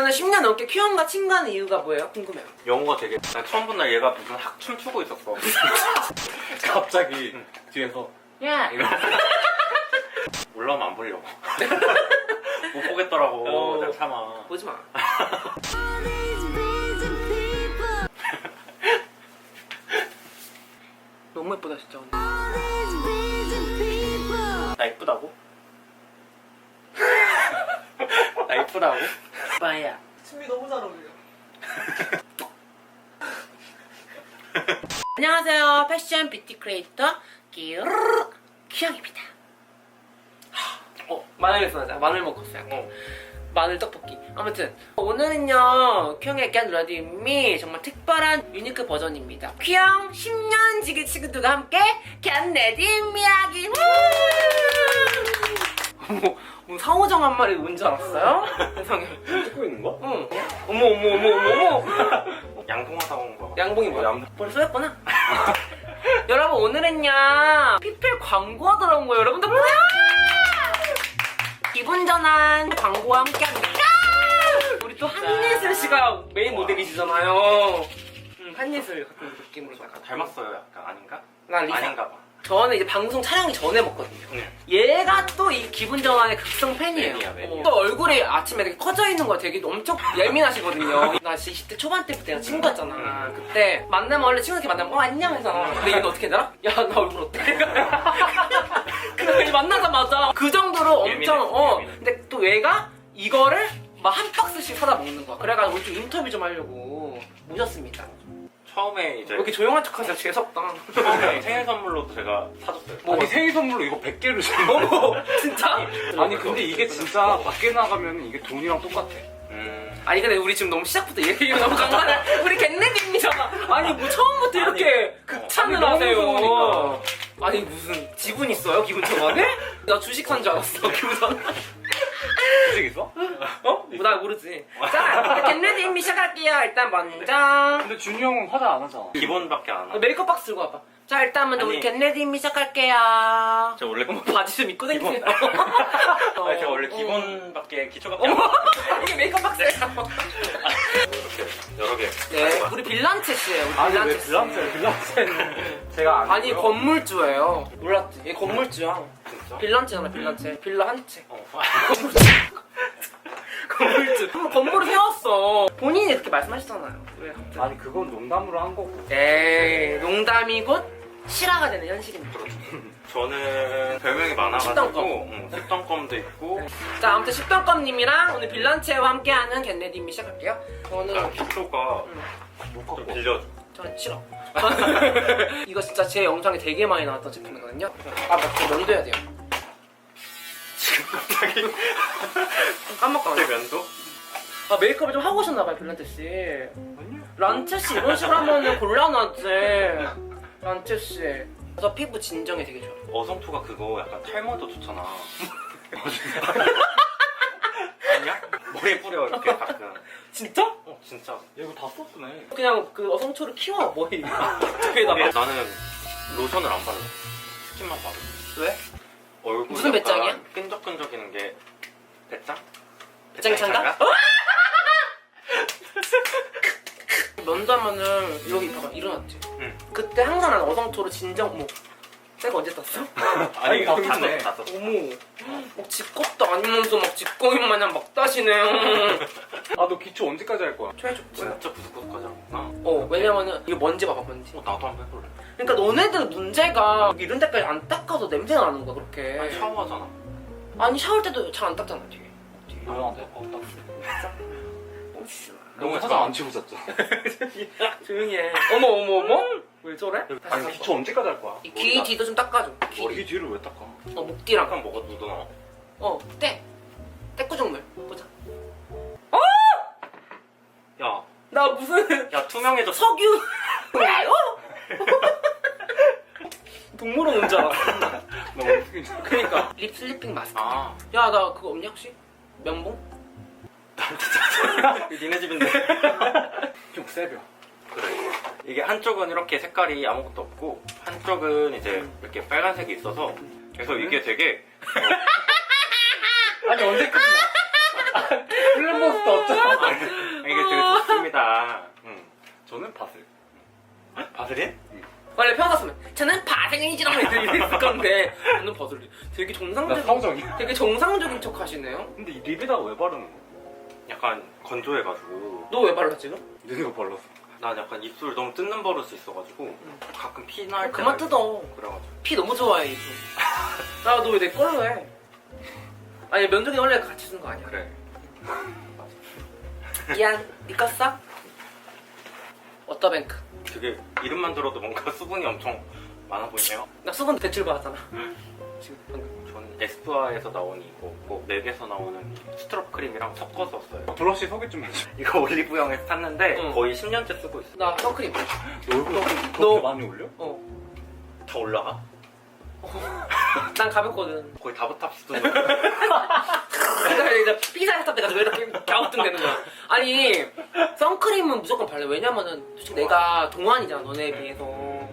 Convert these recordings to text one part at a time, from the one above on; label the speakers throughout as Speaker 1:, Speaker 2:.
Speaker 1: 그러면 10년 넘게 큐형과 친구하는 이유가 뭐예요? 궁금해요.
Speaker 2: 영호가 되게 난 처음 본 날 얘가 무슨 학 춤 추고 있었어.
Speaker 3: 갑자기 뒤에서
Speaker 1: 야!
Speaker 2: 올라오면 안 보려고. 못 보겠더라고.
Speaker 1: 어.
Speaker 2: 내가 참아.
Speaker 1: 보지 마. 너무 예쁘다 진짜 오늘.
Speaker 2: 나 이쁘다고? 나 이쁘다고?
Speaker 1: 오빠야. 춤이 너무 잘 어울려. 안녕하세요. 패션 뷰티 크리에이터 끼르르 키영입니다. 어, 마늘 써자 마늘 먹었어요.
Speaker 2: 어.
Speaker 1: 마늘 떡볶이. 아무튼 오늘은요 큐형의 깐 러디미 정말 특별한 유니크 버전입니다. 큐형 10년 지기 친구들과 함께 캔 레디 이야기. 뭐 상호정 한 마리 온 줄 알았어요? 세상에.
Speaker 2: 찍고 있는 거?
Speaker 1: 응. 어머 어머 어머 어머 어머.
Speaker 2: 양동하다 온 거.
Speaker 1: 양봉이 뭐야?
Speaker 2: 양-
Speaker 1: 벌써 했구나. 여러분 오늘은요 피플 광고가 들어온 거예요. 여러분들 뭐야? 기분 전환 광고와 함께 합니다. 우리 또 한예슬 씨가 메인 모델이시잖아요. 음, 한예슬 같은 느낌으로 약간
Speaker 2: 닮았어요, 약간 아닌가?
Speaker 1: 난 리사.
Speaker 2: 아닌가 봐.
Speaker 1: 저는 이제 방송 촬영이 전에 먹거든요.
Speaker 2: 응.
Speaker 1: 얘가 또 이 기분 전환의 극성 팬이에요.
Speaker 2: 매니아, 매니아.
Speaker 1: 어. 또 얼굴이 아침에 되게 커져 있는 거 되게 엄청 예민하시거든요. 나 진짜 20대 초반 때부터 내가 친구였잖아.
Speaker 2: 음.
Speaker 1: 그때 만나면 원래 친구들끼리 만나면 어 안녕 해서 근데 얘는 어떻게 되나? 야 나 얼굴 어때? 그냥 만나자마자 그 정도로 엄청
Speaker 2: 예민해,
Speaker 1: 어
Speaker 2: 예민해.
Speaker 1: 근데 또 얘가 이거를 막 한 박스씩 사다 먹는 거야. 그래가지고 오늘 좀 인터뷰 좀 하려고 모셨습니다.
Speaker 2: 처음에
Speaker 1: 왜
Speaker 2: 이제
Speaker 1: 이렇게 조용한 척하세요? 재수없다.
Speaker 2: 처음에 생일 선물로도 제가 사줬어요.
Speaker 1: 뭐
Speaker 3: 아니 생일 선물로 이거 100개를 준
Speaker 1: 어머 진짜?
Speaker 3: 아니 근데 이게 진짜 밖에 나가면 이게 돈이랑 똑같아
Speaker 2: 음.
Speaker 1: 아니 근데 우리 지금 너무 시작부터 얘기가 너무 장난해 우리 겟네님이잖아 아니 뭐 처음부터 이렇게 극찬을
Speaker 3: 아니, 너무
Speaker 1: 하세요
Speaker 3: 좋으니까.
Speaker 1: 아니 무슨 지분 있어요 기분 전환에? 나 주식 산줄 알았어 기분 전환
Speaker 3: 주식 있어?
Speaker 1: 어? 뭐 나 모르지 자 겟네님 시작할게요 일단 먼저
Speaker 3: 근데 준이 형은 화장 안 하잖아
Speaker 2: 기본밖에 안 하고.
Speaker 1: 메이크업 박스 들고 와봐 자 일단 먼저 우리
Speaker 2: 아니.
Speaker 1: 겟네님 시작할게요
Speaker 2: 제가 원래
Speaker 1: 어머 바지 좀 입고 다니세요
Speaker 2: 기본.
Speaker 1: 어.
Speaker 2: 아니, 제가 원래
Speaker 1: 어.
Speaker 2: 기본밖에 기초밖에 안
Speaker 1: 어머
Speaker 2: 하고
Speaker 1: 이게 메이크업 박스예요
Speaker 2: 이렇게 여러 개.
Speaker 1: 네 우리 빌란체 씨예요 우리
Speaker 3: 아니 왜
Speaker 1: 빌란체 씨.
Speaker 3: 블란체 블란체는 제가 아니고요
Speaker 1: 아니 건물주예요. 몰랐지? 얘 건물주야.
Speaker 2: 진짜?
Speaker 1: 빌런체잖아 빌런체. 빌라 한 채.
Speaker 2: 어.
Speaker 1: 건물주. 한번 건물을 세웠어. 본인이 그렇게 말씀하셨잖아요. 왜 갑자기?
Speaker 3: 아니 그건 농담으로 한 거고
Speaker 1: 에이 농담이 곧 실화가 되는 현실입니다.
Speaker 2: 저는 별명이 많아가지고
Speaker 1: 식당껌.
Speaker 2: 응, 식당껌도 있고
Speaker 1: 자 아무튼 식당껌님이랑 오늘 빌런체와 함께하는 겟레디미 시작할게요. 저는
Speaker 2: 기초가
Speaker 3: 못
Speaker 2: 좀
Speaker 3: 갖고
Speaker 2: 빌려줘
Speaker 1: 전 싫어. 이거 진짜 제 영상에 되게 많이 나왔던 제품이거든요. 아 맞다 면도해야 돼요.
Speaker 2: 지금 갑자기
Speaker 1: 까먹까
Speaker 2: 제 면도?
Speaker 1: 아 메이크업을 좀 하고 오셨나봐요 빌런체 씨.
Speaker 3: 아니요
Speaker 1: 란체 씨 이런 식으로 하면은 곤란하지. 란체 씨. 저 피부 진정에 되게 좋아.
Speaker 2: 어성투가 그거 약간 탈모도 좋잖아 아니야? 머리에 뿌려 이렇게 가끔
Speaker 1: 진짜?
Speaker 2: 어 진짜
Speaker 3: 야 이거 다 소스네
Speaker 1: 그냥 그 어성초를 키워 머리. 두께에다가.
Speaker 2: 근데 나는 로션을 안 발라 스킨만 바르
Speaker 1: 왜?
Speaker 2: 얼굴
Speaker 1: 무슨
Speaker 2: 약간
Speaker 1: 배짱이야?
Speaker 2: 끈적끈적이는 게 배짱?
Speaker 1: 배짱찬가? 면도하면은 여기 봐봐 일어났지.
Speaker 2: 응.
Speaker 1: 그때 항상 난 어성초로 진정 뭐. 내가 언제 땄어?
Speaker 2: 아니
Speaker 3: 다
Speaker 2: 썼어
Speaker 1: 어머. 막 집것도 아니면서 막 집거인 마냥 막 따시네.
Speaker 3: 아 너 기초 언제까지 할 거야?
Speaker 1: 최해줘.
Speaker 2: 진짜 구석구석하지 않구나
Speaker 1: 어 왜냐면은 이거 먼지 봐봐 먼지.
Speaker 2: 어 나도 한번 해볼래
Speaker 1: 그러니까 너네들 문제가 이런 데까지 안 닦아도 냄새가 나는 거야 그렇게.
Speaker 2: 아니 샤워하잖아
Speaker 1: 아니 샤워할 때도 잘 안 닦잖아 뒤에. 뒤에.
Speaker 3: 너한테 어, 딱
Speaker 1: 어, 씨.
Speaker 3: 너무 화장 안 치고 잤잖아
Speaker 1: 조용히 해. 어머 어머 어머. 왜 저래?
Speaker 3: 아니 기초 언제까지 할 거야?
Speaker 1: 이귀 뒤도 좀 닦아줘. 귀.
Speaker 3: 머리 뒤를 왜 닦아?
Speaker 1: 어 목뒤랑.
Speaker 2: 약간 뭐가 묻어나와
Speaker 1: 어 때. 때꾸정물 보자.
Speaker 2: 야,
Speaker 1: 나 무슨
Speaker 2: 야 투명해졌어
Speaker 1: 석유. 어? 동물원 온 줄 알았어.
Speaker 3: 나 어떻게
Speaker 1: 그니까 립 슬리핑 마스크.
Speaker 2: 아
Speaker 1: 야 나 그거 없냐 혹시? 면봉?
Speaker 2: 니네 집인데
Speaker 3: 좀 세벼
Speaker 2: 그래 이게 한쪽은 이렇게 색깔이 아무것도 없고 한쪽은 이제 이렇게 빨간색이 있어서 그래서 이게 되게
Speaker 3: 아니 언제까지 플랜버스도 없잖아.
Speaker 2: 이게 되게 좋습니다. 음.
Speaker 3: 저는 바슬.
Speaker 2: 바스린?
Speaker 1: 원래 평소으면 저는 바생이지라고 이랬을 건데 저는 버슬리 되게
Speaker 3: 나
Speaker 1: 정상적인. 되게 정상적인 척 하시네요
Speaker 3: 근데 이 립에다 왜 바르는 거야?
Speaker 2: 약간 건조해가지고
Speaker 1: 너 왜 발라 지금?
Speaker 3: 너네가 발랐어.
Speaker 2: 난 약간 입술 너무 뜯는 버릇이 있어가지고 가끔 피날 때.
Speaker 1: 그만 뜯어
Speaker 2: 그래가지고
Speaker 1: 피 너무 좋아해 이거 나너 왜내 걸로 해 아니 면종이 원래 같이 쓰는 거 아니야
Speaker 2: 그래.
Speaker 1: 미안 니꺼 써? 워터뱅크
Speaker 2: 되게 이름만 들어도 뭔가 수분이 엄청 많아 보이네요.
Speaker 1: 나 수분 대출 받았잖아 지금 방금
Speaker 2: 저는 에스쁘아에서 나온 이거, 뭐 맥에서 나오는 스트롭 크림이랑 섞어서 써요.
Speaker 3: 브러쉬 소개 좀 해줘.
Speaker 2: 이거 올리브영에서 샀는데
Speaker 1: 응.
Speaker 2: 거의 10년째 쓰고 있어.
Speaker 1: 나 선크림
Speaker 3: 너 얼굴 그렇게
Speaker 1: 너-
Speaker 3: 많이 올려?
Speaker 1: 어난
Speaker 2: 다 올라가?
Speaker 1: 가볍거든
Speaker 2: 거의 다부탑 수준.
Speaker 1: 이제 삐사 했을 때가 왜 이렇게 갸우뚱되는 거야 아니 선크림은 무조건 발라 왜냐면은 솔직히 내가 동안이잖아 너네에 비해서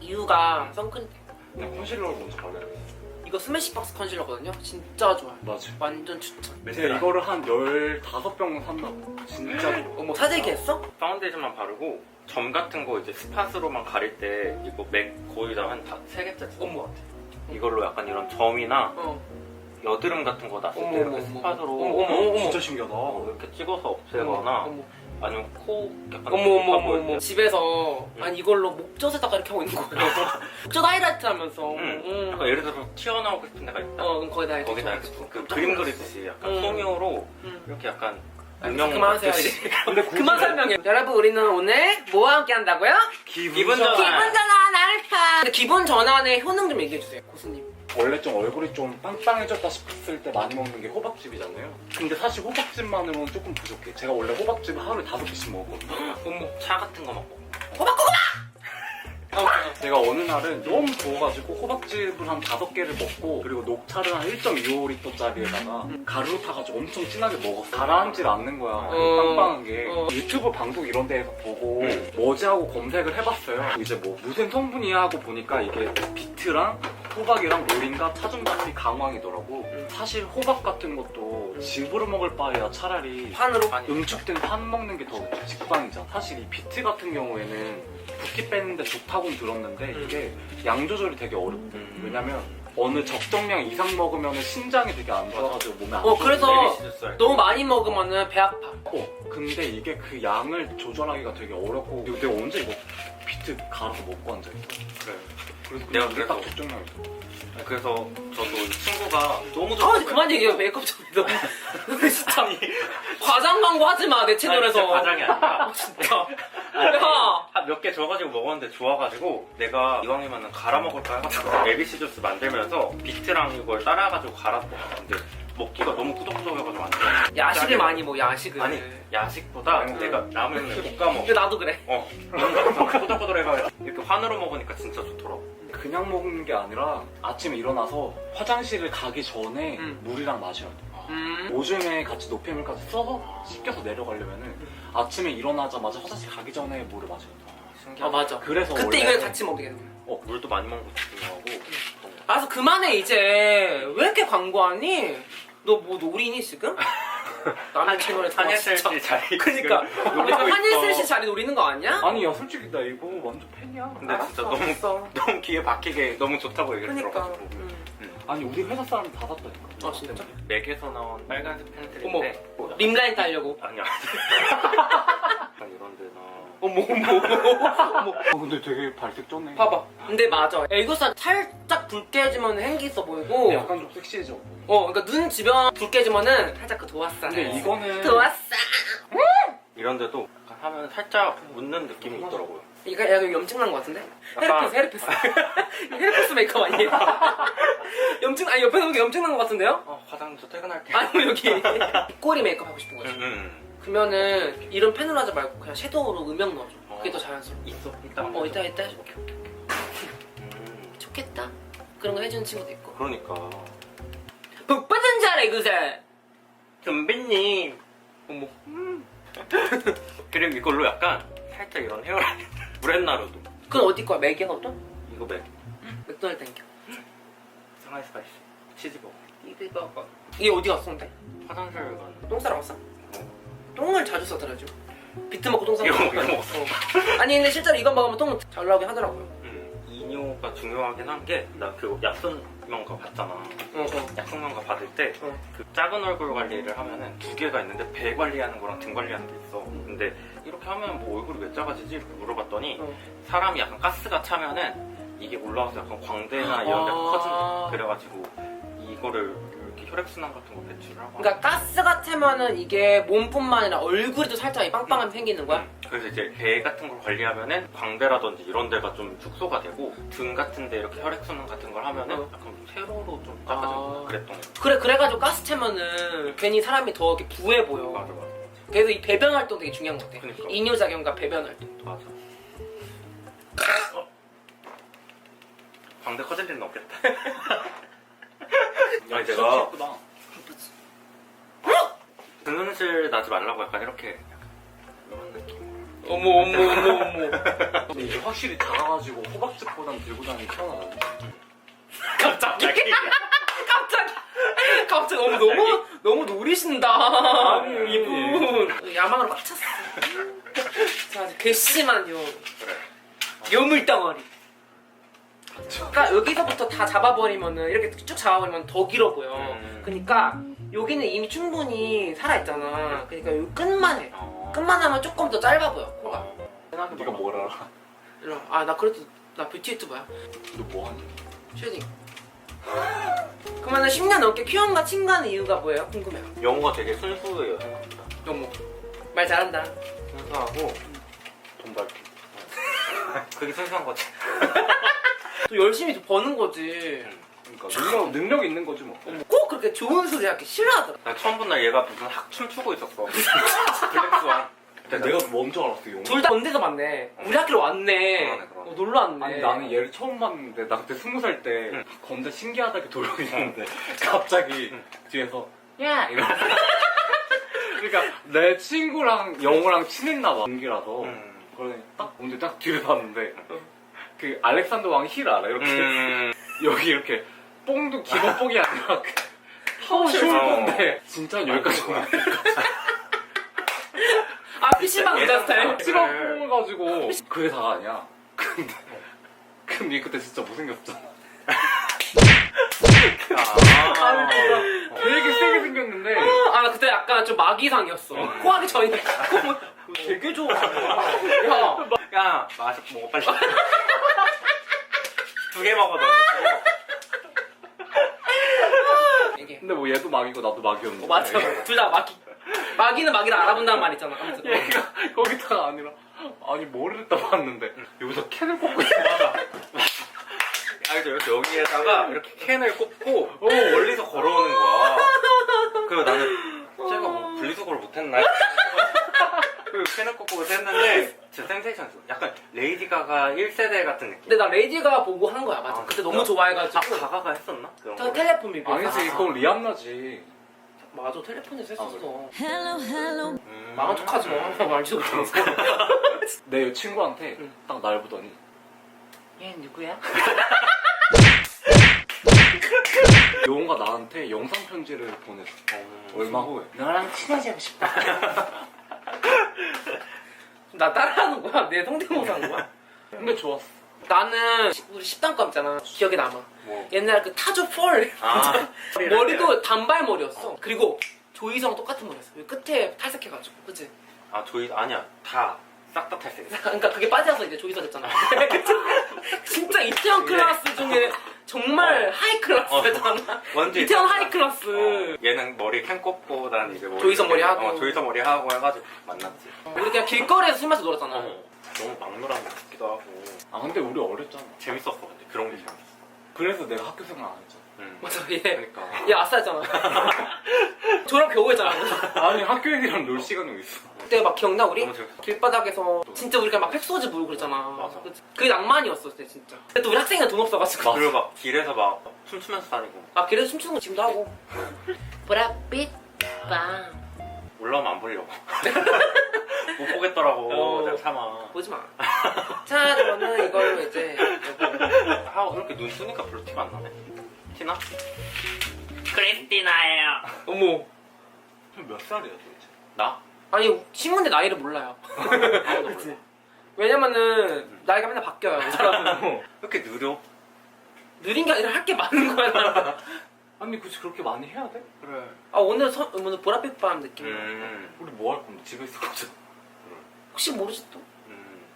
Speaker 1: 이유가 선크림
Speaker 3: 컨실러를 먼저 발라야겠어.
Speaker 1: 이거 스매시 박스 컨실러거든요 진짜 좋아요
Speaker 3: 맞아.
Speaker 1: 완전 추천
Speaker 3: 제가 이거를 한 15병 산다고. 진짜 좋아.
Speaker 1: 어머 사재기 했어?
Speaker 2: 파운데이션만 바르고 점 같은 거 이제 스팟으로만 가릴 때 이거 맥 거의 다한세 개째 쓰는
Speaker 1: 어머.
Speaker 2: 것 같아. 이걸로 약간 이런 점이나
Speaker 1: 어
Speaker 2: 여드름 같은 거 났을 때 이렇게. 스팟으로.
Speaker 3: 진짜 신기하다.
Speaker 2: 어, 이렇게 찍어서 없애거나
Speaker 1: 어머
Speaker 2: 아니면 코 약간
Speaker 1: 어머 어머 어머 어머
Speaker 2: 때
Speaker 1: 집에서
Speaker 2: 응.
Speaker 1: 아니 이걸로 목젖에다가 이렇게 하고 있는 거예요 목젖 하이라이트 하면서
Speaker 2: 응.
Speaker 1: 응.
Speaker 2: 약간 예를 들어서 튀어나오고 싶은 데가 있다.
Speaker 1: 어 그럼 거기다 이렇게
Speaker 2: 거기다. 이렇게 그 그림 그리듯이 약간
Speaker 1: 응.
Speaker 2: 소묘로
Speaker 1: 응.
Speaker 2: 이렇게 약간 운명
Speaker 1: 그만하세요
Speaker 2: 같이.
Speaker 1: 이제
Speaker 3: 근데 굳이
Speaker 1: 그만 설명해 여러분 우리는 오늘 뭐와 함께 한다고요?
Speaker 2: 기분 전환.
Speaker 1: 기분 전환 알파 근데 기분 전환의 효능 좀 얘기해 주세요 고수님
Speaker 3: 원래 좀 얼굴이 좀 빵빵해졌다 싶었을 때 많이 먹는 게 호박즙이잖아요. 근데 사실 호박즙만으로는 조금 부족해. 제가 원래 호박즙을 하루에 다섯 개씩 먹었거든요.
Speaker 1: 어머
Speaker 2: 차 같은 거 먹고.
Speaker 1: 아.
Speaker 3: 제가 어느 날은 너무 더워가지고 호박즙을 한 다섯 개를 먹고 그리고 녹차를 한 1.25리터짜리에다가 가루로 타가지고 엄청 진하게 먹었어. 가라앉질 않는 거야.
Speaker 1: 어.
Speaker 3: 빵빵한 게.
Speaker 1: 어.
Speaker 3: 유튜브 방송 이런 데에서 보고
Speaker 2: 응.
Speaker 3: 뭐지 하고 검색을 해봤어요. 이제 뭐 무슨 성분이야 하고 보니까 이게 비트랑 호박이랑 노린가 차중같이 강황이더라고.
Speaker 1: 응.
Speaker 3: 사실 호박 같은 것도 즙으로 먹을 바에야 차라리
Speaker 1: 판으로
Speaker 2: 아니,
Speaker 3: 응축된 판 먹는 게 더 직방이잖아. 사실 이 비트 같은 경우에는 붓기 빼는데 좋다고 들었는데
Speaker 1: 음.
Speaker 3: 이게 양 조절이 되게 어렵대.
Speaker 2: 음.
Speaker 3: 왜냐면 어느 적정량 이상 먹으면 신장이 되게 안 좋아가지고 몸에 안
Speaker 1: 어,
Speaker 3: 좋은
Speaker 1: 그래서. 너무 많이 먹으면은 배 아파.
Speaker 3: 어, 근데 이게 그 양을 조절하기가 되게 어렵고 그리고 내가 언제 이거 비트 갈아서 먹고 앉아있어?
Speaker 2: 그래.
Speaker 3: 그래서
Speaker 2: 내가
Speaker 3: 이게 딱
Speaker 2: 그래서-
Speaker 3: 적정량이었어.
Speaker 2: 그래서 저도 친구가 너무
Speaker 1: 아
Speaker 2: 좋다고
Speaker 1: 그만 얘기해 메이크업 좀 너무 진짜 과장 광고 하지 마 내 채널에서.
Speaker 2: 과장이 아니라
Speaker 1: 아, 진짜 야!
Speaker 2: 몇개 줘가지고 먹었는데 좋아가지고 내가 이왕이면 갈아 먹을까 해가지고 ABC 주스 만들면서 비트랑 이걸 따라가지고 먹었어 근데 먹기가 너무 꾸덕꾸덕해가지고 안 돼.
Speaker 1: 야식을 많이 먹어 야식을.
Speaker 2: 아니 야식보다
Speaker 3: 음.
Speaker 2: 내가 라면을 볶아 먹어.
Speaker 1: 근데 나도 그래.
Speaker 2: 어. 뭔가 꾸덕꾸덕해가지고 이렇게 환으로 먹으니까 진짜 좋더라고.
Speaker 3: 그냥 먹는 게 아니라 아침에 일어나서 화장실을 가기 전에
Speaker 1: 음.
Speaker 3: 물이랑 마셔야 돼
Speaker 1: 음
Speaker 3: 오줌에 같이 노폐물까지 써서 씻겨서 내려가려면은 아침에 일어나자마자 화장실 가기 전에 물을 마셔야 돼
Speaker 1: 아 맞아
Speaker 3: 그래서
Speaker 1: 그때
Speaker 3: 원래
Speaker 1: 이걸 같이 먹게 되는 거야
Speaker 2: 어, 물도 많이 먹는 것도 중요하고
Speaker 1: 알았어 그만해 이제 왜 이렇게 광고하니? 너 뭐 노리니 지금? 남의 채널에
Speaker 2: 한예슬씨 자리
Speaker 1: 그니까
Speaker 2: 지금 노리고
Speaker 1: 한일슬
Speaker 2: 있어.
Speaker 1: 씨 자리 노리는 거 아니야?
Speaker 3: 아니 야 솔직히 나 이거 완전 팬이야
Speaker 2: 근데 진짜 너무
Speaker 1: 알았어.
Speaker 2: 너무 귀에 박히게 너무 좋다고 얘기를
Speaker 1: 그니까
Speaker 2: 들어가지고
Speaker 1: 음.
Speaker 3: 아니 우리 회사 사람 다 샀다니까.
Speaker 1: 아 진짜?
Speaker 2: 맥에서 나온 빨간색 팬트리인데. 뭐,
Speaker 1: 림라인 따려고.
Speaker 2: 아니야 약간 이런 데나
Speaker 1: 어머 어머.
Speaker 3: 어, 근데 되게 발색 쩌네.
Speaker 1: 봐봐. 근데 맞아. 애교살 살짝 붉게 해주면 행기 있어 보이고.
Speaker 3: 근데 약간 좀 섹시해져
Speaker 1: 어 그러니까 눈 주변 붉게 해주면은 살짝 그 도화살.
Speaker 3: 근데 이거는
Speaker 1: 도화살.
Speaker 2: 이런 데도 약간 하면 살짝 묻는 느낌이 있더라고요
Speaker 1: 이거 야 이거 염증 난거 같은데?
Speaker 2: 약간-
Speaker 1: 헤르페스 헤르페스. 헤르페스 메이크업 아니에요? 염증 아니 옆에 놓은 염증 난거 같은데요?
Speaker 2: 어, 화장도 퇴근할게
Speaker 1: 아니 여기 입꼬리 메이크업 하고 싶은 거지
Speaker 2: 응, 응.
Speaker 1: 그러면은 이런 펜으로 하지 말고 그냥 섀도우로 음영 넣어줘. 그게 더 자연스러워.
Speaker 2: 있어. 이따
Speaker 1: 어 이따 이따 해줄게.
Speaker 2: 음,
Speaker 1: 좋겠다. 그런 거 해주는 친구도 있고.
Speaker 2: 그러니까.
Speaker 1: 복 받은 자래 그새
Speaker 2: 선배님.
Speaker 1: 어머.
Speaker 2: 그리고 이걸로 약간 살짝 이런 헤어라인 브랜나루도
Speaker 1: 그건 어디 거야 맥이야 그것도?
Speaker 2: 이거 맥
Speaker 1: 맥도날드 땡겨
Speaker 2: 상하이 스파이스 치즈버거
Speaker 1: 이거. 이게 어디 갔어 근데?
Speaker 2: 화장실 가는
Speaker 1: 똥 싸러 갔어? 똥을 자주 싸더라죠. 비트 먹고 똥 싸고.
Speaker 2: 이거 이거 먹었어.
Speaker 1: 아니 근데 실제로 이거 먹으면 똥 잘 나오긴 하더라고요.
Speaker 2: 음, 이뇨가 중요하긴 한 게 나 그 약손명가 봤잖아.
Speaker 1: 어, 어.
Speaker 2: 약손명가 받을 때 그
Speaker 1: 어.
Speaker 2: 작은 얼굴 관리를 하면은 두 개가 있는데 배 관리하는 거랑 등 관리하는 게 있어. 근데 이렇게 하면 뭐 얼굴이 왜 작아지지? 이렇게 물어봤더니
Speaker 1: 어.
Speaker 2: 사람이 약간 가스가 차면은 이게 올라와서 약간 광대나 이런 데
Speaker 1: 아.
Speaker 2: 커진다. 그래가지고 이거를 이렇게 혈액순환 같은 거 배출을 하고.
Speaker 1: 그러니까 가스 같으면은 이게 몸뿐만 아니라 얼굴에도 살짝 이 빵빵함이 생기는 거야?
Speaker 2: 음, 그래서 이제 배 같은 걸 관리하면은 광대라든지 이런 데가 좀 축소가 되고 등 같은 데 이렇게 혈액순환 같은 걸 하면은
Speaker 1: 어.
Speaker 2: 약간 세로로 좀 작아지고
Speaker 1: 아.
Speaker 2: 그랬던 거
Speaker 1: 그래 그래가지고 가스 차면은 괜히 사람이 더 이렇게 부해 보여.
Speaker 2: 맞아 맞아
Speaker 1: 그래서 이 배변 활동 되게 중요한 것 같아.
Speaker 2: 그러니까.
Speaker 1: 이뇨 작용과 배변 활동.
Speaker 2: 맞아 어. 광대 커질 일은 없겠다 아니 제가
Speaker 3: 예쁘다.
Speaker 2: 근손실 나지 말라고 약간 이렇게 약간 이런 느낌
Speaker 1: 어머 어머 어머 어머.
Speaker 3: 근데 이게 확실히 작아가지고 호박즙보단 들고 다니기 편하다.
Speaker 1: 갑자기? 갑자기 어머 너무 너무 노리신다.
Speaker 3: 아니.
Speaker 1: 이분 야망으로 꽉 찼어. 자 아주 괘씸한 요
Speaker 2: 그래
Speaker 1: 요물덩어리. 그러니까 여기서부터 다 잡아버리면은 이렇게 쭉 잡아버리면 더 길어 보여.
Speaker 2: 음.
Speaker 1: 그러니까 여기는 이미 충분히 살아 있잖아. 그러니까 요 끝만 해.
Speaker 2: 어.
Speaker 1: 끝만 하면 조금 더 짧아 보여. 코가.
Speaker 2: 어.
Speaker 3: 네가 뭘 알아?
Speaker 1: 일로 와. 아, 나 그래도 나 뷰티 유튜버야.
Speaker 3: 너 뭐하니?
Speaker 1: 쉐딩. 그러면은 10년 넘게 큐형과 친구하는 이유가 뭐예요? 궁금해요.
Speaker 2: 영어가 되게 순수해요 생각보다
Speaker 1: 너무 말 잘한다.
Speaker 2: 순수하고 돈 밝기 그게 순수한 거지
Speaker 1: 또 열심히 또 버는 거지.
Speaker 3: 그러니까 능력 능력 있는 거지 뭐.
Speaker 1: 꼭 그렇게 좋은 소리 하기 싫어하더라.
Speaker 2: 나 처음 본 날 얘가 무슨 학춤 추고 있었어 블랙스완
Speaker 3: 근데 내가 먼저 알았어 용.
Speaker 1: 둘다 건대서 봤네. 우리 학교로 왔네.
Speaker 2: 그러네, 그러네.
Speaker 1: 어, 놀러 왔네.
Speaker 3: 아니 나는 얘를 처음 봤는데 나 그때 스무 살때
Speaker 2: 응.
Speaker 3: 건대 신기하다게 돌고 있는데 갑자기 뒤에서 야 이러. 그러니까 내 친구랑 영호랑 친했나 봐. 연기라서.
Speaker 2: 음.
Speaker 3: 그러니 딱 근데 딱 뒤를 봤는데 그 알렉산더 왕 힐 알아 이렇게
Speaker 2: 음.
Speaker 3: 여기 이렇게 뽕도 기본 뽕이 아니라 그 파워 숄더인데 진짜 여기까지 온 거야.
Speaker 1: 아, PC방 의자 스타일.
Speaker 2: 그래.
Speaker 3: 치마 뽕을 가지고 그게 다가 아니야. 근데 근데 얘 그때 진짜 못생겼잖아.
Speaker 2: 아.
Speaker 3: 진짜 되게 세게 생겼는데
Speaker 1: 아, 나 그때 약간 좀 마기상이었어. 코 하기 전에. 코 뭐- 되게 좋아. 야,
Speaker 2: 야 마셔 먹어 빨리 두 개 먹어 너
Speaker 1: 이게.
Speaker 3: 근데 뭐 얘도 막이고 나도 막이었는데
Speaker 1: 어, 맞아. 둘 다 마기. 마기는 마기를 알아본다는 말 있잖아. 아무튼.
Speaker 3: 얘가 거기다가 아니라 아니 뭐를 했다 봤는데 여기서 캔을 꽂고 있어
Speaker 2: 알죠 이렇게 여기에다가 이렇게 캔을 꽂고 어, 멀리서 걸어오는 거야 그리고 나는 제가 뭐 분리수거를 못했나 그리고 캔을 꽂고 했는데 진짜 센세이션이었어 약간 레이디 가가 1세대 같은 느낌
Speaker 1: 근데 나 레이디가 보고 한 거야. 맞아.
Speaker 2: 아,
Speaker 1: 그때
Speaker 2: 진짜?
Speaker 1: 너무 좋아해가지고.
Speaker 2: 아 가가가 했었나? 그런
Speaker 1: 저
Speaker 2: 거
Speaker 1: 텔레폰 비비.
Speaker 3: 아니지 그건 리안나지
Speaker 1: 맞아. 텔레폰에서 했었어.
Speaker 4: Hello, hello.
Speaker 2: 음.
Speaker 1: 망한 척하지 마. 말지도 못하면서.
Speaker 3: 내 친구한테
Speaker 1: 응.
Speaker 3: 딱 날 보더니
Speaker 1: 얘 누구야?
Speaker 3: 용호가 나한테 영상 편지를 보냈어
Speaker 2: 어.
Speaker 3: 얼마 후에
Speaker 1: 너랑 친해지고 싶다. 나 따라하는 거야? 내 성대모사 하는 거야?
Speaker 3: 근데 좋았어
Speaker 1: 나는 우리 10단감 있잖아. 기억에 남아.
Speaker 2: 뭐.
Speaker 1: 옛날 그 타조 펄.
Speaker 2: 아
Speaker 1: 머리도 단발머리였어. 그리고 조이성 똑같은 머리였어. 여기 끝에 탈색해가지고. 그치?
Speaker 2: 아 조이 아니야 다 싹 다 탈색했어
Speaker 1: 그러니까 그게 빠져서 이제 조이성 됐잖아. 진짜 이태원 클래스 중에 정말 하이 클래스 잖아.
Speaker 2: 완전
Speaker 1: 이태원
Speaker 2: 있었다.
Speaker 1: 하이 클래스.
Speaker 2: 어, 얘는 머리 캔 꽂고 난 이제 머리
Speaker 1: 조이성 머리 하고.
Speaker 2: 어, 조이성 머리 하고 해가지고 만났지
Speaker 1: 우리 그냥 길거리에서 술 마셔 놀았잖아.
Speaker 2: 어, 너무 막무라한 것 같기도 하고
Speaker 3: 아 근데 우리 어렸잖아
Speaker 2: 재밌었어 근데 그런 게 재밌었어
Speaker 3: 그래서 내가 학교 생활 안 했잖아
Speaker 2: 응.
Speaker 1: 맞아, 얘.
Speaker 2: 그러니까
Speaker 1: 얘 아싸였잖아. 졸업 겨우 했잖아.
Speaker 3: 아니 학교 애들이랑 놀 시간이 어딨어
Speaker 1: 그때 막 기억나, 우리?
Speaker 2: 너무
Speaker 1: 길바닥에서 진짜 우리가 막 팩소주 부르고 그랬잖아.
Speaker 2: 맞아.
Speaker 1: 그치? 그게 낭만이었어, 그때 진짜. 근데 또 우리 학생이라 돈 없어가지고.
Speaker 2: 그리고 막 길에서 막 춤추면서 다니고
Speaker 1: 아, 길에서 춤추는 거 지금도 하고. 브라빛 빵.
Speaker 2: 올라오면 안 보려고 못 보겠더라고
Speaker 1: 어.
Speaker 2: 내가 참아
Speaker 1: 보지 마. 자, 그러면 이걸로 이제.
Speaker 2: 아 이렇게 눈 뜨니까 별로 티가 안 나네 티나?
Speaker 1: 그래서
Speaker 3: 몇 살이야 도대체?
Speaker 2: 나?
Speaker 1: 아니 친구인데 나이를 몰라요. 왜냐면은 나이가 맨날 바뀌어요. 이 사람은
Speaker 2: 왜 이렇게 느려?
Speaker 1: 느린 게 아니라 할 게 많은 거야.
Speaker 3: 아니 굳이 그렇게 많이 해야 돼?
Speaker 2: 그래.
Speaker 1: 아 오늘 서, 오늘 보랏빛 밤 느낌.
Speaker 2: 음.
Speaker 3: 우리 뭐 할 건데 집에 있을 거잖아.
Speaker 1: 혹시 모르지 또?
Speaker 2: 음.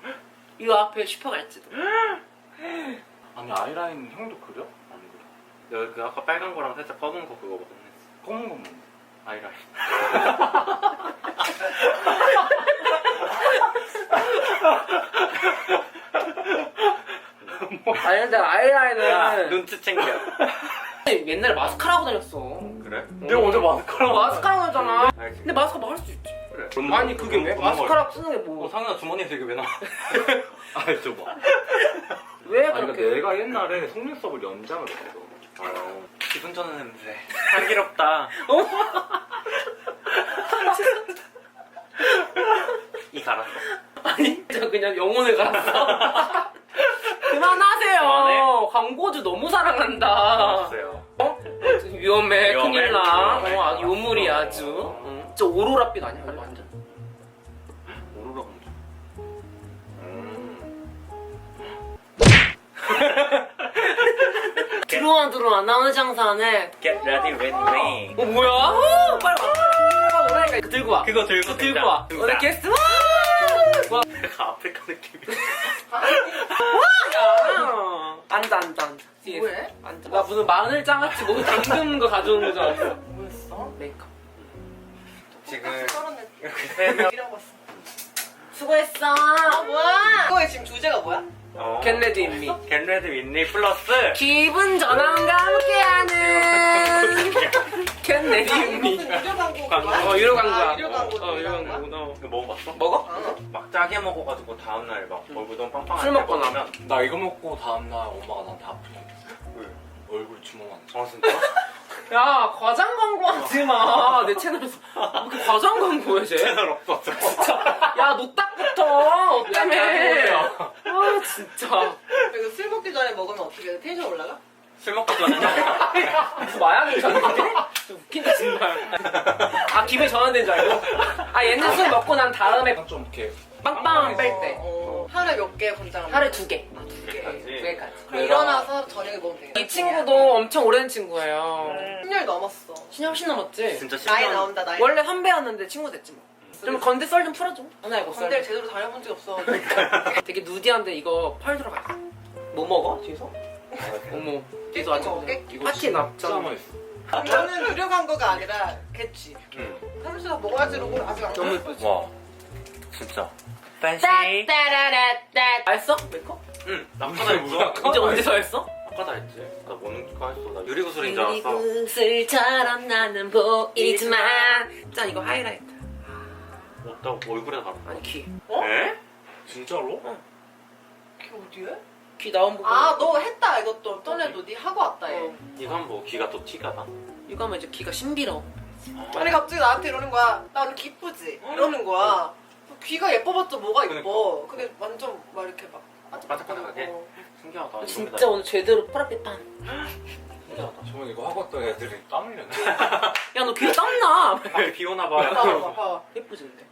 Speaker 1: 이 앞에 슈퍼 갈지도.
Speaker 3: 아니 아이라인 형도 그려? 안 그려?
Speaker 2: 여기 그 아까 빨간 거랑 살짝 검은 거 그거 먹었네.
Speaker 3: 검은 건 뭔데?
Speaker 2: 아이라인.
Speaker 1: 아니 근데
Speaker 2: 야,
Speaker 1: 아이라인은
Speaker 2: 눈치 챙겨.
Speaker 1: 옛날에 마스카라 하고 다녔어.
Speaker 2: 그래?
Speaker 3: 내가 언제 마스카라
Speaker 1: 마스카라 하잖아.
Speaker 2: 알지.
Speaker 1: 근데 마스카라 뭐 할 수 있지.
Speaker 2: 그래.
Speaker 1: 아니 그게 왜? 마스카라 쓰는 게
Speaker 2: 어,
Speaker 1: 뭐?
Speaker 2: 상현아 주머니에서 이게 왜 나와?
Speaker 3: 아니 줘봐.
Speaker 1: 왜
Speaker 3: 아니
Speaker 1: 그렇게?
Speaker 3: 그러니까 내가 옛날에 속눈썹을 연장을 했어.
Speaker 2: 어, 기분 전는 냄새. 향기롭다. 이 갈았어.
Speaker 1: 아니 저 그냥 영혼을 갈았어. 그만하세요.
Speaker 2: 그만해?
Speaker 1: 광고주 너무 사랑한다.
Speaker 2: 없어요.
Speaker 1: 어? 위험해,
Speaker 2: 위험해,
Speaker 1: 큰일 나.
Speaker 2: 위험해.
Speaker 1: 어, 아주 요물이. 아주. 응. 저 오로라빛 아니야? 이거 완전.
Speaker 2: 오로라 공주. 음.
Speaker 1: 들어와 들어와 나오는 장사네.
Speaker 2: Get ready with me.
Speaker 1: 어 뭐야? 어, 빨리 와. 빨리 오라니까 이거 들고 와.
Speaker 2: 그거 들고
Speaker 1: 그거 들고 와.
Speaker 2: 등장.
Speaker 1: 오늘 게스트 와. 와.
Speaker 2: 약간 아프리카 느낌.
Speaker 1: 야. 앉아 앉아 앉아. 뒤에.
Speaker 4: 뭐해?
Speaker 1: 앉아. 나 무슨 마늘 장아찌 뭐 담근 거 가져오는 거줄 알았어.
Speaker 4: 뭐였어?
Speaker 1: 메이크업.
Speaker 2: 지금
Speaker 4: 썰어냈
Speaker 2: 이렇게 세 명.
Speaker 4: 이라고 했어.
Speaker 1: 수고했어.
Speaker 4: 아 뭐야? 이거의 지금 주제가 뭐야?
Speaker 2: 어.
Speaker 1: 겟레드 인미.
Speaker 2: Get ready with me 플러스.
Speaker 1: 기분 전환과 함께하는 겟레드 인미.
Speaker 4: 무슨 유료 광고
Speaker 2: 광고.
Speaker 1: 어 유료 광고야.
Speaker 4: 아, 유료 광고.
Speaker 1: 어 유료 광고. 어.
Speaker 2: 이거 먹어봤어?
Speaker 1: 먹어?
Speaker 4: 어?
Speaker 2: 막 짜게 먹어가지고 다음날 막 얼굴 너무 빵빵할 술때
Speaker 1: 먹거나.
Speaker 2: 먹으면
Speaker 3: 나 이거 먹고 다음날 엄마가 나한테 아프냐
Speaker 2: 왜?
Speaker 3: 얼굴 주먹만
Speaker 2: 어 진짜?
Speaker 1: 야 과장 광고 하지 마. 내 채널에서 왜 과장 광고해 쟤?
Speaker 2: 채널 없었어
Speaker 1: 야 노딱부터 어때매?
Speaker 3: 야,
Speaker 1: 아 진짜.
Speaker 4: 이거 술 먹기 전에 먹으면 어떻게 돼? 텐션 올라가?
Speaker 2: 술 먹고 전에는
Speaker 1: 무슨 마약이 셨는데 좀 웃긴다 정말. 아 기분이 전환된 줄 알고? 아 옛날 술 먹고 난 다음에
Speaker 3: 좀 이렇게
Speaker 1: 빵빵 뺄 때.
Speaker 4: 어, 하루에 몇 개 권장을
Speaker 1: 하루에 두 개.
Speaker 4: 두
Speaker 2: 개까지.
Speaker 4: 그럼 일어나서 저녁에 먹으면 되겠다.
Speaker 1: 이 친구도 엄청 오랜 친구예요.
Speaker 4: 10년 넘었어.
Speaker 1: 신이 훨씬 넘었지?
Speaker 2: 진짜
Speaker 4: 나이
Speaker 2: 10년
Speaker 4: 나온다 나이.
Speaker 1: 원래 선배였는데 친구 됐지 뭐. 좀 건대 썰 좀 풀어줘. 하나 이거 썰.
Speaker 4: 건대를 제대로 다녀본 적이 없어.
Speaker 1: 되게 누디한데 이거 펄 들어가 있어. 뭐 먹어? 뒤에서? 어머. 뒤에서 아직
Speaker 4: 먹을게?
Speaker 3: 이거
Speaker 1: 파티 납작.
Speaker 3: 맛있어
Speaker 4: 이거는 유료 광고가 아니라 개취.
Speaker 2: 응.
Speaker 4: 삼수가 먹어야지 이러고 아직 안
Speaker 1: 너무
Speaker 4: 먹었어.
Speaker 1: 예쁘지?
Speaker 2: 와 진짜 팬시
Speaker 1: 따따라라따. 알았어? 메이크업?
Speaker 2: 응 아까 다 했어
Speaker 1: 언제 언제서 했어?
Speaker 2: 아까 다 했지 나 뭐는 거 했어 나 유리구슬인 줄 알았어
Speaker 1: 구슬처럼 나는 보이지만. 짠 이거 하이라이트.
Speaker 2: 어따 얼굴에 바로
Speaker 1: 아니 귀.
Speaker 4: 어?
Speaker 2: 에?
Speaker 3: 진짜로?
Speaker 4: 그게 어디에?
Speaker 1: 귀 나온 부분.
Speaker 4: 아 너 했다 이것도 전에도 네 하고 왔다 얘.
Speaker 1: 어.
Speaker 2: 이건 뭐 귀가 또 티가 나?
Speaker 1: 이거 하면 이제 귀가 신비로워.
Speaker 4: 아니 갑자기 나한테 이러는 거야. 나 오늘 기쁘지? 이러는 거야. 귀가 예뻐봤자 뭐가 예뻐. 근데 완전 막 이렇게 막
Speaker 2: 반짝반짝하게?
Speaker 4: 어.
Speaker 2: 신기하다
Speaker 1: 진짜 오늘 제대로 프라피판.
Speaker 2: 신기하다
Speaker 3: 저번 이거 하고 왔던 애들이 땀 흘렸네
Speaker 1: 야 너 귀에 땀나.
Speaker 2: 아, 비 오나 봐요
Speaker 4: 봐봐 봐봐.
Speaker 1: 예쁘지 근데.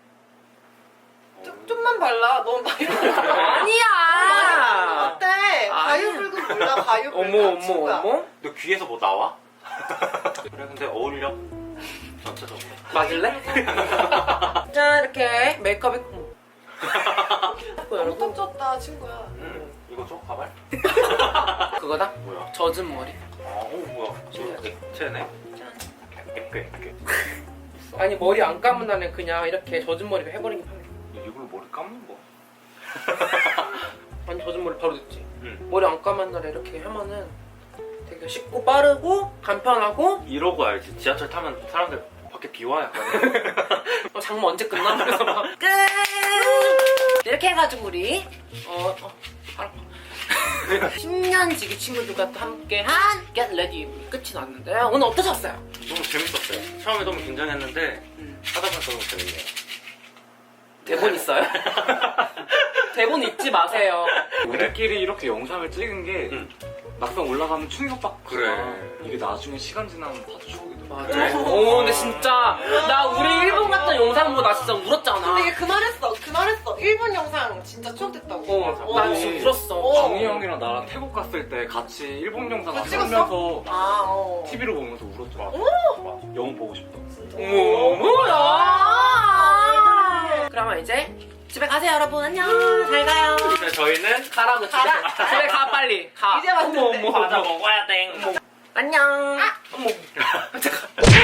Speaker 4: 좀, 좀만 발라. 너무 많이 발라.
Speaker 1: 아니야.
Speaker 4: 어때?
Speaker 1: 아니야.
Speaker 4: 가유불급 몰라 가유불급.
Speaker 1: 어머 어머
Speaker 4: 친구야.
Speaker 1: 어머.
Speaker 2: 너 귀에서 뭐 나와? 그래 근데 어울려 전체적으로
Speaker 1: 맞을래? 자 이렇게 메이크업이.
Speaker 4: 너무
Speaker 1: 여러분
Speaker 4: 떡졌다 친구야.
Speaker 2: 응 이거 줘 가발?
Speaker 1: 그거다?
Speaker 2: 뭐야?
Speaker 1: 젖은 머리.
Speaker 2: 아오 뭐야 저 액체네 액괴 액괴
Speaker 1: 아니 머리 안 감은 날은 그냥 이렇게 젖은 머리로 해버리기 편해.
Speaker 3: 이걸로 머리 감는 거
Speaker 1: 아니 젖은 머리 바로 됐지.
Speaker 2: 응
Speaker 1: 머리 안 감은 날에 이렇게 하면은 되게 쉽고 빠르고 간편하고
Speaker 2: 이러고 알지 지하철 타면 사람들 밖에 비와 약간
Speaker 1: 어, 장모 언제 끝나? 그래서 막 끝! 이렇게 해가지고 우리 어, 어, 알아. 10년 지기 친구들과 또 함께 한 Get Ready 끝이 났는데 오늘 어떠셨어요?
Speaker 2: 너무 재밌었어요 처음에 너무 긴장했는데
Speaker 1: 음,
Speaker 2: 하다 보니까 너무 재밌네요
Speaker 1: 대본 있어요? 대본 잊지 마세요.
Speaker 3: 우리끼리 이렇게 영상을 찍은 게
Speaker 2: 응.
Speaker 3: 막상 올라가면 충격받고
Speaker 2: 그래.
Speaker 3: 이게 나중에 시간 지나면 봐도 추억이 돼
Speaker 1: 맞아. 오, 근데 진짜 나 우리 일본 갔던 영상 보고 나 진짜 울었잖아.
Speaker 4: 근데 얘그 말했어 그 말했어 일본 영상 진짜 추억됐다고
Speaker 1: 어, 나 진짜 울었어.
Speaker 4: 어.
Speaker 3: 정희 형이랑 나랑 태국 갔을 때 같이 일본 영상
Speaker 4: 그거
Speaker 3: 같이
Speaker 4: 찍었어?
Speaker 3: 보면서
Speaker 4: 아 어.
Speaker 3: TV로 보면서 울었죠. 맞아. 영화 보고 싶다.
Speaker 1: 어머, 뭐야? 그러면 이제 집에 가세요, 여러분. 안녕. 잘 가요.
Speaker 2: 근데 저희는
Speaker 1: 가라고 집에.
Speaker 4: 가라.
Speaker 1: 집에 가 빨리. 가.
Speaker 4: 이제 왔는데.
Speaker 1: 어머, 어머,
Speaker 2: 과자
Speaker 1: 어머.
Speaker 2: 먹어야 땡.
Speaker 1: 안녕. 아. 어머. 잠깐.